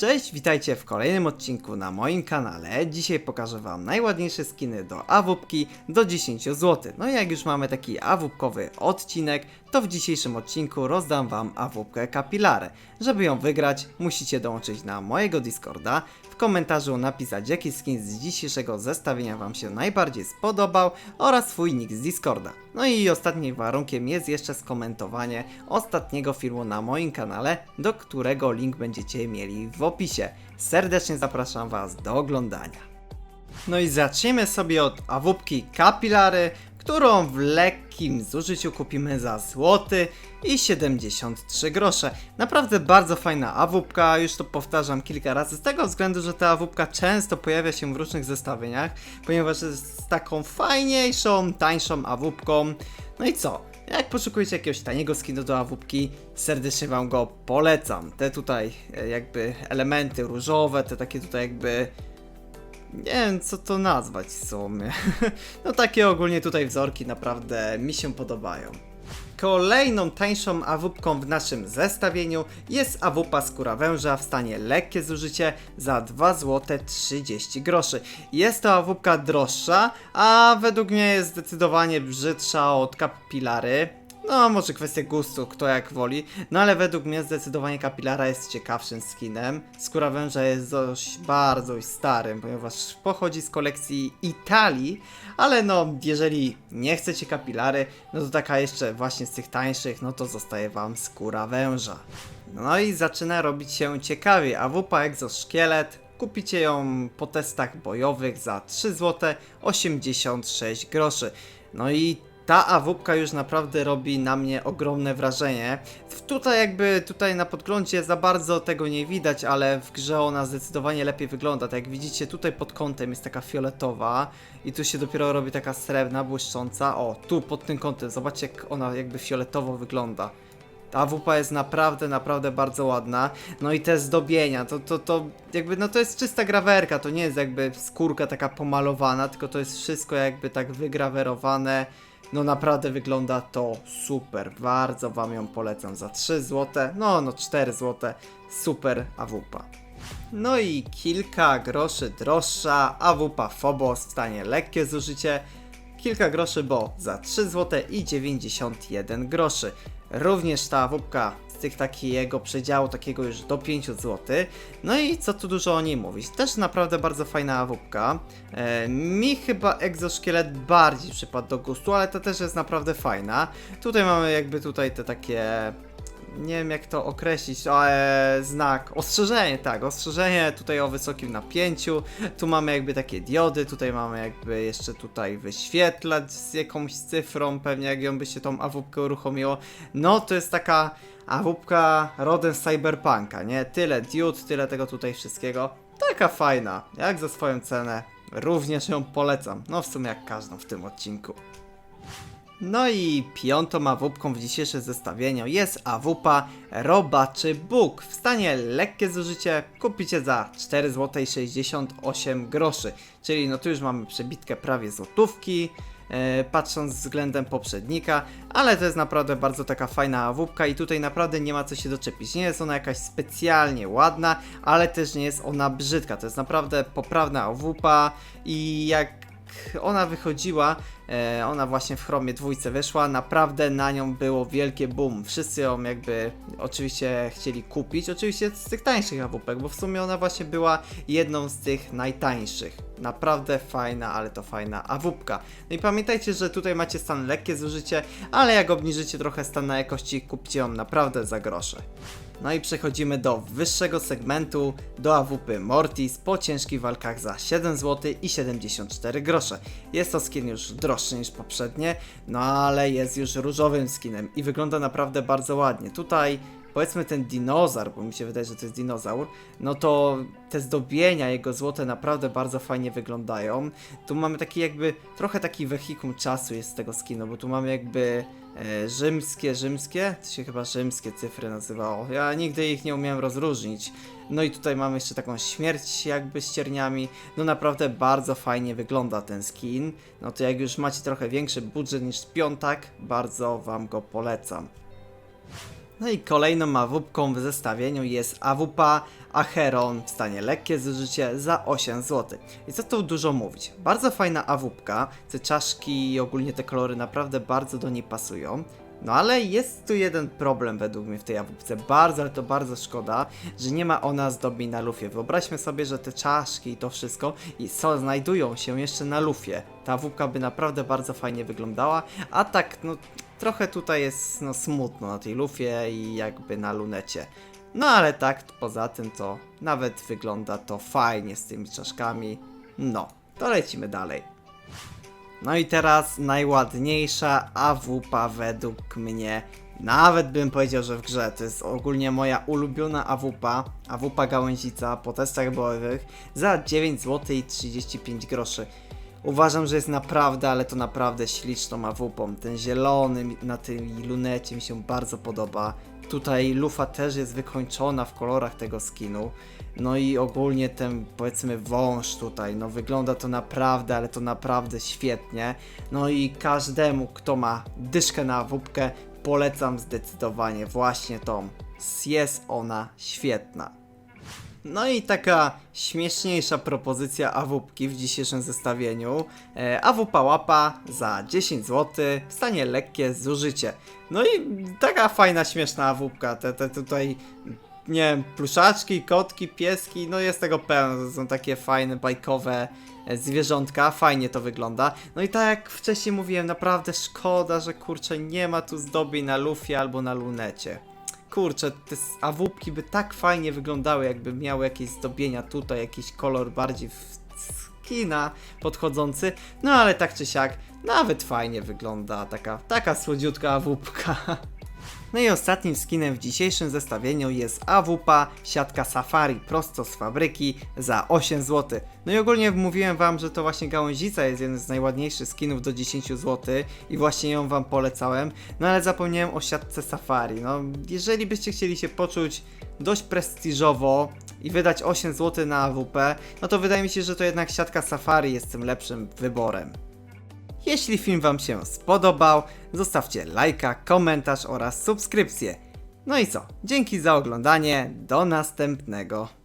Cześć, witajcie w kolejnym odcinku na moim kanale. Dzisiaj pokażę wam najładniejsze skiny do awupki do 10 zł. No i jak już mamy taki awupkowy odcinek, to w dzisiejszym odcinku rozdam wam awupkę Capilare. Żeby ją wygrać, musicie dołączyć na mojego Discorda, w komentarzu napisać jaki skin z dzisiejszego zestawienia wam się najbardziej spodobał oraz swój nick z Discorda. No i ostatnim warunkiem jest jeszcze skomentowanie ostatniego filmu na moim kanale, do którego link będziecie mieli w opisie. Serdecznie zapraszam was do oglądania. No i zacznijmy sobie od awupki Capilary, którą w lekkim zużyciu kupimy za złoty i 73 grosze. Naprawdę bardzo fajna awupka, już to powtarzam kilka razy, z tego względu, że ta awupka często pojawia się w różnych zestawieniach, ponieważ jest taką fajniejszą, tańszą awupką. No i co? Jak poszukujecie jakiegoś taniego skinu do awupki, serdecznie wam go polecam. Te tutaj e, jakby elementy różowe, te takie tutaj jakby nie wiem co to nazwać w sumie. No takie ogólnie tutaj wzorki naprawdę mi się podobają. Kolejną tańszą awupką w naszym zestawieniu jest awupa skóra węża w stanie lekkie zużycie za 2 zł 30 groszy. Jest to awupka droższa, a według mnie jest zdecydowanie brzydsza od kapilary. No, może kwestia gustu, kto jak woli. No ale według mnie zdecydowanie Kapilara jest ciekawszym skinem. Skóra węża jest dość bardzo starym, ponieważ pochodzi z kolekcji Italii. Ale no, jeżeli nie chcecie kapilary, no to taka jeszcze właśnie z tych tańszych, no to zostaje wam skóra węża. No i zaczyna robić się ciekawie. AWP Exoszkielet Kupicie ją po testach bojowych za 3 zł 86 groszy. No i ta awupka już naprawdę robi na mnie ogromne wrażenie. Tutaj jakby, tutaj na podglądzie za bardzo tego nie widać, ale w grze ona zdecydowanie lepiej wygląda. Tak jak widzicie, tutaj pod kątem jest taka fioletowa i tu się dopiero robi taka srebrna, błyszcząca. O, tu pod tym kątem, zobaczcie jak ona jakby fioletowo wygląda. Ta AWP jest naprawdę, naprawdę bardzo ładna. No i te zdobienia, to, to, to jakby, no to jest czysta grawerka, to nie jest jakby skórka taka pomalowana, tylko to jest wszystko jakby tak wygrawerowane. No naprawdę wygląda to super, bardzo wam ją polecam za 3 zł, no no 4 zł, super AWP. No i kilka groszy droższa, AWP Phobos w stanie lekkie zużycie, kilka groszy, bo za 3 zł i 91 groszy. Również ta wupka z tych takiego przedziału, takiego już do 5 zł. No i co tu dużo o niej mówić. Też naprawdę bardzo fajna wupka. E, mi chyba egzoszkielet bardziej przypadł do gustu, ale to też jest naprawdę fajna. Tutaj mamy jakby tutaj te takie nie wiem jak to określić, ale znak, ostrzeżenie, tak, ostrzeżenie tutaj o wysokim napięciu, tu mamy jakby takie diody, tutaj mamy jakby jeszcze tutaj wyświetlać z jakąś cyfrą, pewnie jak ją by się tą awupkę uruchomiło, no to jest taka awupka rodem cyberpunka, nie, tyle diod, tyle tego tutaj wszystkiego, taka fajna, jak za swoją cenę, również ją polecam, no w sumie jak każdą w tym odcinku. No i piątą awupką w dzisiejszym zestawieniu jest awupa Robaczy Bóg. W stanie lekkie zużycie kupicie za 4 zł 68 groszy. Czyli no tu już mamy przebitkę prawie złotówki, e, patrząc względem poprzednika, ale to jest naprawdę bardzo taka fajna awupka i tutaj naprawdę nie ma co się doczepić. Nie jest ona jakaś specjalnie ładna, ale też nie jest ona brzydka. To jest naprawdę poprawna awupa i jak ona wychodziła, e, ona właśnie w Chromie dwójce wyszła, naprawdę na nią było wielkie boom. Wszyscy ją jakby oczywiście chcieli kupić, oczywiście z tych tańszych AWP, bo w sumie ona właśnie była jedną z tych najtańszych. Naprawdę fajna, ale to fajna AWP. No i pamiętajcie, że tutaj macie stan lekkie zużycie, ale jak obniżycie trochę stan na jakości, kupcie ją naprawdę za grosze. No i przechodzimy do wyższego segmentu, do AWP Mortis po ciężkich walkach za 7 zł i 74 grosze. Jest to skin już droższy niż poprzednie, no ale jest już różowym skinem i wygląda naprawdę bardzo ładnie. Tutaj powiedzmy ten dinozaur, bo mi się wydaje, że to jest dinozaur, no to te zdobienia jego złote naprawdę bardzo fajnie wyglądają. Tu mamy taki jakby, trochę taki wehikuł czasu jest z tego skinu, bo tu mamy jakby e, rzymskie, rzymskie, to się chyba rzymskie cyfry nazywało. Ja nigdy ich nie umiałem rozróżnić. No i tutaj mamy jeszcze taką śmierć jakby z cierniami. No naprawdę bardzo fajnie wygląda ten skin. No to jak już macie trochę większy budżet niż piątak, bardzo wam go polecam. No i kolejną awupką w zestawieniu jest awupa Acheron w stanie lekkie zużycie za 8 zł. I co tu dużo mówić? Bardzo fajna awupka, te czaszki i ogólnie te kolory naprawdę bardzo do niej pasują. No ale jest tu jeden problem według mnie w tej awupce. Bardzo, ale to bardzo szkoda, że nie ma ona zdobi na lufie. Wyobraźmy sobie, że te czaszki i to wszystko i co znajdują się jeszcze na lufie. Ta awupka by naprawdę bardzo fajnie wyglądała, a tak no trochę tutaj jest no smutno na tej lufie i jakby na lunecie. No ale tak poza tym to nawet wygląda to fajnie z tymi czaszkami. No, to lecimy dalej. No i teraz najładniejsza AWP według mnie. Nawet bym powiedział, że w grze. To jest ogólnie moja ulubiona AWP. AWP gałęzica po testach bojowych za 9 zł i 35 groszy. Uważam, że jest naprawdę, ale to naprawdę śliczną AWP. Ten zielony na tej lunecie mi się bardzo podoba. Tutaj lufa też jest wykończona w kolorach tego skinu. No i ogólnie ten powiedzmy wąż tutaj, no wygląda to naprawdę, ale to naprawdę świetnie. No i każdemu, kto ma dyszkę na wódkę, polecam zdecydowanie właśnie tą. Jest ona świetna. No i taka śmieszniejsza propozycja awupki w dzisiejszym zestawieniu. E, awupa łapa za 10 zł w stanie lekkie zużycie. No i taka fajna, śmieszna awupka. Te, te tutaj, nie wiem, pluszaczki, kotki, pieski, no jest tego pełno. To są takie fajne, bajkowe e, zwierzątka. Fajnie to wygląda. No i tak jak wcześniej mówiłem, naprawdę szkoda, że kurczę nie ma tu zdobień na lufie albo na lunecie kurczę, te awupki by tak fajnie wyglądały, jakby miały jakieś zdobienia tutaj, jakiś kolor bardziej w skina podchodzący, no ale tak czy siak, nawet fajnie wygląda taka, taka słodziutka awupka. No i ostatnim skinem w dzisiejszym zestawieniu jest AWP siatka Safari prosto z fabryki za 8 zł. No i ogólnie mówiłem wam, że to właśnie gałęzica jest jeden z najładniejszych skinów do 10 zł i właśnie ją wam polecałem, no ale zapomniałem o siatce Safari. No jeżeli byście chcieli się poczuć dość prestiżowo i wydać 8 zł na AWP, no to wydaje mi się, że to jednak siatka Safari jest tym lepszym wyborem. Jeśli film Wam się spodobał, zostawcie lajka, komentarz oraz subskrypcję. No i co? Dzięki za oglądanie, do następnego.